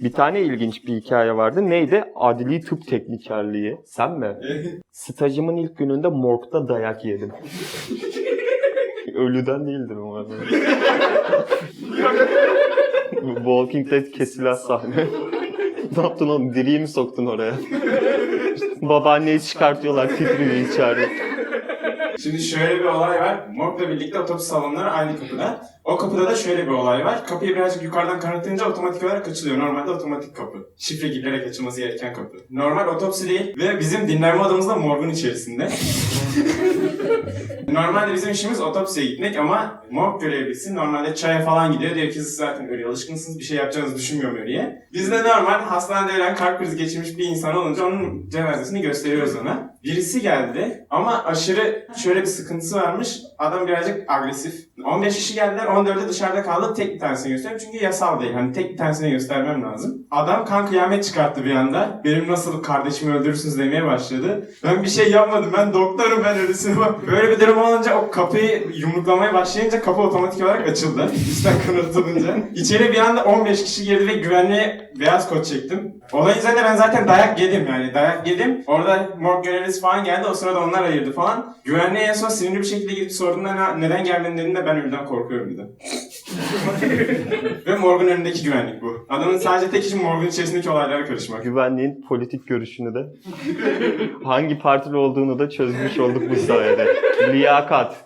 Bir tane ilginç bir hikaye vardı. Neydi? Adli tıp teknikerliği. Sen mi? Stajımın ilk gününde morgda dayak yedim. Ölüden değildir umarım. Walking Dead kesilen sahne. ne yaptın oğlum? Diriyi mi soktun oraya? Babaanneyi çıkartıyorlar titriyor içeride. Şimdi şöyle bir olay var. Morgla birlikte otopsi salonları aynı kapıda. O kapıda da şöyle bir olay var. Kapıyı birazcık yukarıdan kanatınca otomatik olarak açılıyor. Normalde otomatik kapı. Şifre girerek açılması gereken kapı. Normal otopsi değil ve bizim dinlenme odamız da morgun içerisinde. Normalde bizim işimiz otopsiye gitmek ama morg görevlisi normalde çaya falan gidiyor. Diyor ki siz zaten ölüye alışkınsınız bir şey yapacağınızı düşünmüyorum ölüye. Biz de normal hastanede ölen kalp krizi geçirmiş bir insan olunca onun cenazesini gösteriyoruz ona. Birisi geldi ama aşırı şöyle bir sıkıntısı varmış. Adam birazcık agresif. 15 kişi geldiler 14'ü dışarıda kaldı tek bir tanesini gösteriyorum çünkü yasal değil. Hani tek bir tanesini göstermem lazım. Adam kan kıyamet çıkarttı bir anda. Benim nasıl kardeşimi öldürürsünüz demeye başladı. Ben bir şey yapmadım ben doktorum ben ölüsü bak. Böyle bir durum olunca o kapıyı yumruklamaya başlayınca kapı otomatik olarak açıldı. Üstten kanatılınca. İçeri bir anda 15 kişi girdi ve güvenliğe beyaz kot çektim. Olayın üzerine ben zaten dayak yedim yani. Dayak yedim. Orada morg görevlisi falan geldi. O sırada onlar ayırdı falan. Güvenliğe en son sinirli bir şekilde gidip sorduğunda "Ne- neden gelmedin dediğinde ben ölüden korkuyorum dedi. ve morgun önündeki güvenlik bu. Adamın sadece tek işi morgun içerisindeki olaylara karışmak. Güvenliğin politik görüşünü de hangi partili olduğunu da çözmüş olduk bu sayede. Liyakat.